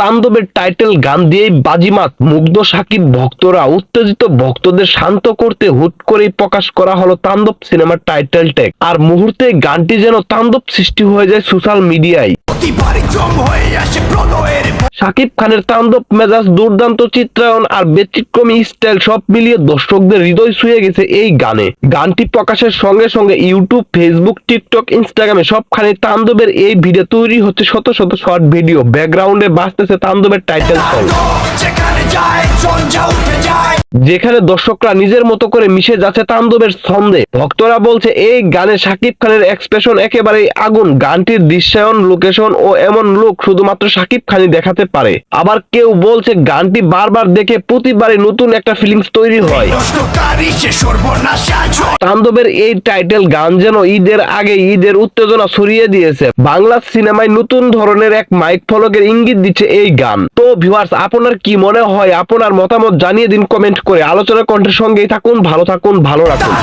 তাণ্ডবের টাইটেল গান দিয়েই বাজিমাত মুগ্ধ সাকিব ভক্তরা উত্তেজিত ভক্তদের শান্ত করতে হুট করেই প্রকাশ করা হলো তাণ্ডব সিনেমার টাইটেল ট্যাগ। আর মুহূর্তে গানটি যেন তাণ্ডব সৃষ্টি হয়ে যায় সোশ্যাল মিডিয়ায়। শাকিব খানের তাণ্ডব, মেজাজ, দুর্দান্ত চিত্রায়ন আর ব্যতিক্রমী স্টাইল সব মিলিয়ে দর্শকদের হৃদয় ছুঁয়ে গেছে এই গানে। গানটি প্রকাশের সঙ্গে সঙ্গে ইউটিউব, ফেসবুক, টিকটক, ইনস্টাগ্রামে সবখানে তাণ্ডবের এই ভিডিও তৈরি হচ্ছে শত শত শর্ট ভিডিও। ব্যাকগ্রাউন্ডে বাজতেছে তাণ্ডবের টাইটেল সং যেখানে দর্শকরা নিজের মতো করে মিশে যাচ্ছে তাণ্ডবের ছন্দে। ভক্তরা বলছে এই গানে শাকিব খানের এক্সপ্রেশন একেবারেই আগুন। গানটির দৃশ্যায়ন লোকেশন ও এমন লোক শুধুমাত্র শাকিব খানই দেখাতে পারে। আবার কেউ বলছে গানটি বারবার দেখে প্রতিবারই নতুন একটা ফিলিংস তৈরি হয়। তাণ্ডবের এই টাইটেল গান যেন ঈদের আগে ঈদের উত্তেজনা ছড়িয়ে দিয়েছে। বাংলা সিনেমায় নতুন ধরনের এক মাইক ফলকের ইঙ্গিত দিচ্ছে এই গান। তো ভিউয়ার্স আপনার কি মনে হয়? আপনার মতামত জানিয়ে দিন কমেন্ট করে আলোচনা কণ্ঠের সঙ্গেই থাকুন ভালো থাকুন ভালো রাখুন।